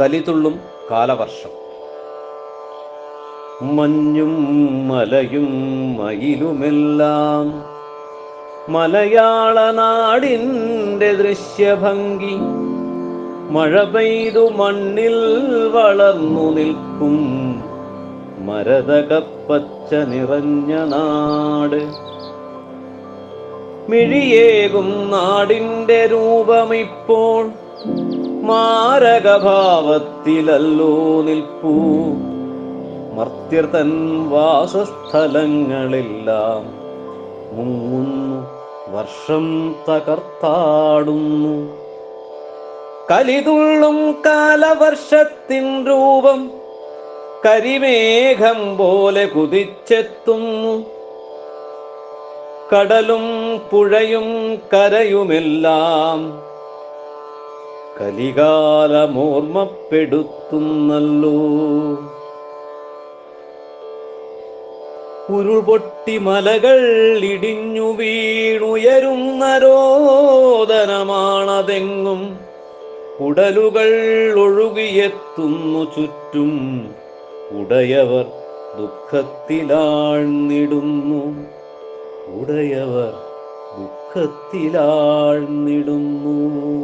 കലിതുള്ളും കാലവർഷം. മഞ്ഞും മലയും മയിലുമെല്ലാം മലയാള നാടിന്റെ ദൃശ്യഭംഗി. മഴ പെയ്തു മണ്ണിൽ വളർന്നു നിൽക്കും മരതകപ്പച്ച നിറഞ്ഞ നാട്. മിഴിയേകും നാടിന്റെ രൂപമിപ്പോൾ മാരകഭാവത്തിലല്ലോ നിൽപ്പൂ. മർത്യർ തൻ വാസസ്ഥലങ്ങളെല്ലാം മുങ്ങുന്നു വർഷം തകർത്താടുന്നു. കലിതുള്ളും കാലവർഷത്തിൻ രൂപം കരിമേഘം പോലെ കുതിച്ചെത്തുന്നു. കടലും പുഴയും കരയുമെല്ലാം കലികാലമോർമ്മപ്പെടുത്തുന്നല്ലോ. ഉരുൾപൊട്ടി മലകൾ ഇടിഞ്ഞു വീണുയരുന്ന രോദനമാണതെങ്ങും ഉടലുകൾ ഒഴുകിയെത്തുന്നു ചുറ്റും. ഉടയവർ ദുഃഖത്തിലാഴ്ന്നിടുന്നു. ഉടയവർ ദുഃഖത്തിലാഴ്ന്നിടുന്നു.